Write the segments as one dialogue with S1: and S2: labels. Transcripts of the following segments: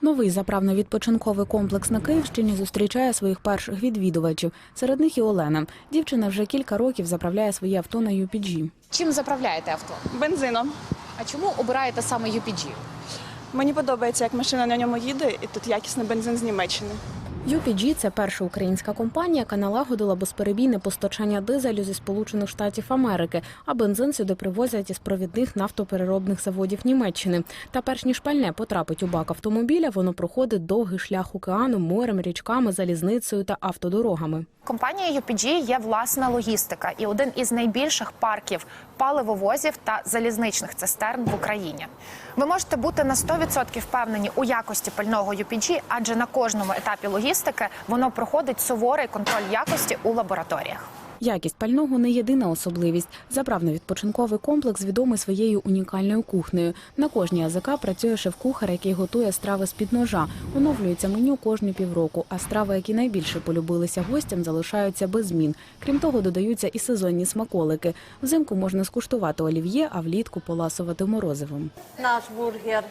S1: Новий заправно-відпочинковий комплекс на Київщині зустрічає своїх перших відвідувачів. Серед них і Олена. Дівчина вже кілька років заправляє своє авто на UPG.
S2: Чим заправляєте авто?
S3: Бензином.
S2: А чому обираєте саме UPG?
S3: Мені подобається, як машина на ньому їде, і тут якісний бензин з Німеччини.
S1: UPG – це перша українська компанія, яка налагодила безперебійне постачання дизелю зі Сполучених Штатів Америки, а бензин сюди привозять із провідних нафтопереробних заводів Німеччини. Та перш ніж пальне потрапить у бак автомобіля, воно проходить довгий шлях океаном, морем, річками, залізницею та автодорогами.
S4: Компанія UPG є власна логістика і один із найбільших парків паливовозів та залізничних цистерн в Україні. Ви можете бути на 100% впевнені у якості пального UPG, адже на кожному етапі логістики воно проходить суворий контроль якості у лабораторіях.
S1: Якість пального не єдина особливість. Заправно-відпочинковий комплекс відомий своєю унікальною кухнею. На кожній АЗК працює шеф-кухар, який готує страви з-під ножа. Оновлюється меню кожні півроку, а страви, які найбільше полюбилися гостям, залишаються без змін. Крім того, додаються і сезонні смаколики. Взимку можна скуштувати олів'є, а влітку поласувати морозивом.
S5: Наш бургер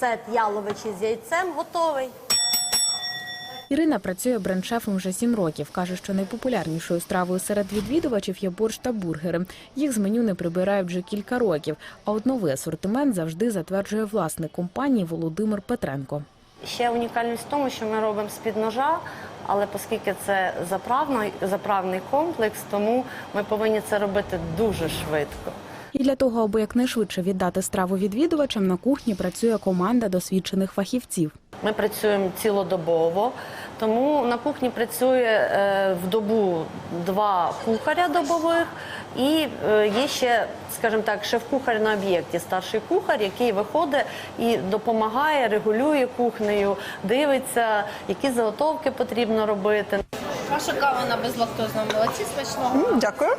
S5: сет яловичі з яйцем готовий.
S1: Ірина працює бренд-шефом вже сім років. Каже, що найпопулярнішою стравою серед відвідувачів є борщ та бургери. Їх з меню не прибирають вже кілька років. А от новий асортимент завжди затверджує власник компанії Володимир Петренко.
S5: Ще унікальність в тому, що ми робимо з-під ножа, але оскільки це заправний, комплекс, тому ми повинні це робити дуже швидко.
S1: І для того, аби якнайшвидше віддати страву відвідувачам, на кухні працює команда досвідчених фахівців.
S5: Ми працюємо цілодобово, тому на кухні працює е, в добу два кухаря добових, і е, є ще, скажімо так, шеф-кухар на об'єкті, старший кухар, який виходить і допомагає, регулює кухнею, дивиться, які заготовки потрібно робити.
S6: Ваша кава на безлактозному молоці смачного.
S3: Дякую.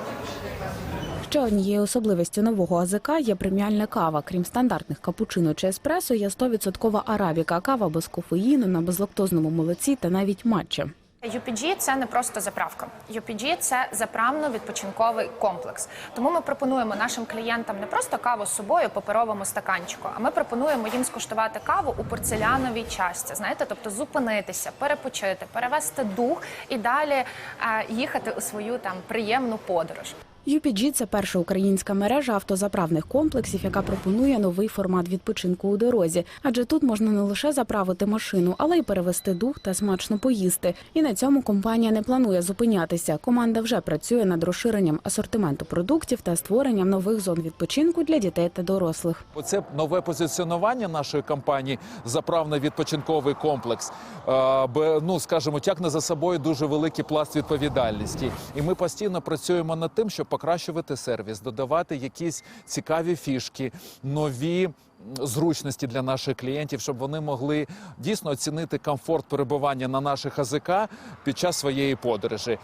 S1: Ще однією особливістю нового АЗК є преміальна кава. Крім стандартних капучино чи еспресо, є 100% арабіка, кава без кофеїну, на безлактозному молоці та навіть матча.
S4: UPG – це не просто заправка. UPG – це заправно-відпочинковий комплекс. Тому ми пропонуємо нашим клієнтам не просто каву з собою паперовому стаканчику, а ми пропонуємо їм скуштувати каву у порцеляновій часті. Знаєте, тобто зупинитися, перепочити, перевести дух і далі е, їхати у свою там приємну подорож.
S1: UPG – це перша українська мережа автозаправних комплексів, яка пропонує новий формат відпочинку у дорозі. Адже тут можна не лише заправити машину, але й перевести дух та смачно поїсти. І на цьому компанія не планує зупинятися. Команда вже працює над розширенням асортименту продуктів та створенням нових зон відпочинку для дітей та дорослих.
S7: Оце нове позиціонування нашої компанії заправно-відпочинковий комплекс. е, Ну скажімо, тягне за собою дуже великий пласт відповідальності. І ми постійно працюємо над тим, щоб покращувати сервіс, додавати якісь цікаві фішки, нові. Зручності для наших клієнтів, щоб вони могли дійсно оцінити комфорт перебування на наших АЗК під час своєї подорожі.